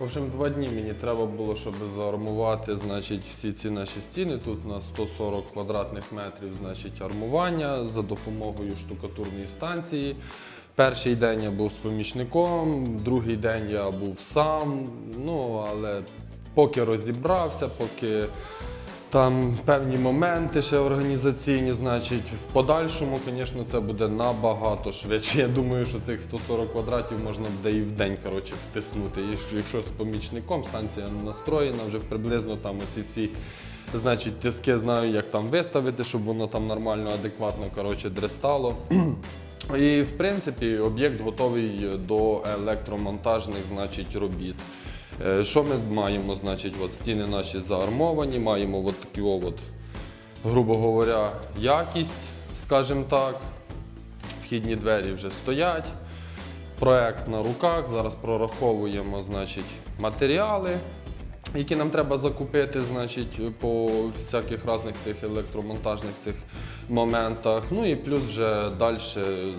В общем, два дні мені треба було, щоб заармувати значить, всі ці наші стіни. Тут на 140 квадратних метрів значить, армування за допомогою штукатурної станції. Перший день я був з помічником, другий день я був сам. Ну, але поки розібрався, поки там певні моменти ще організаційні, значить, в подальшому, звісно, це буде набагато швидше. Я думаю, що цих 140 квадратів можна буде і в день коротше, втиснути. Якщо з помічником станція настроєна, вже приблизно там оці всі значить, тиски знаю, як там виставити, щоб воно там нормально, адекватно коротше, дрестало. І в принципі об'єкт готовий до електромонтажних значить, робіт. Е, Що ми маємо? Значить, от стіни наші заармовані, маємо от такі от, грубо говоря, якість, скажімо так. Вхідні двері вже стоять. Проект на руках. Зараз прораховуємо значить, матеріали, які нам треба закупити, значить, по всяких різних цих електромонтажних цих моментах. Ну і плюс вже далі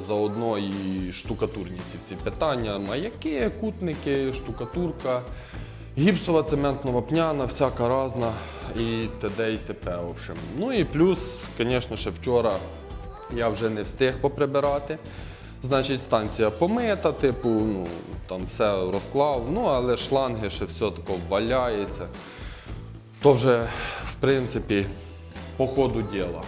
заодно і штукатурні ці всі питання. Маяки, кутники, штукатурка, гіпсова цементно-вапняна, всяка різна і т.д. і т.п. в общем. Ну і плюс, звісно, ще вчора я вже не встиг поприбирати. Значить, станція помита, типу, ну там все розклав, ну але шланги ще все тако валяється. То вже, в принципі, по ходу діла.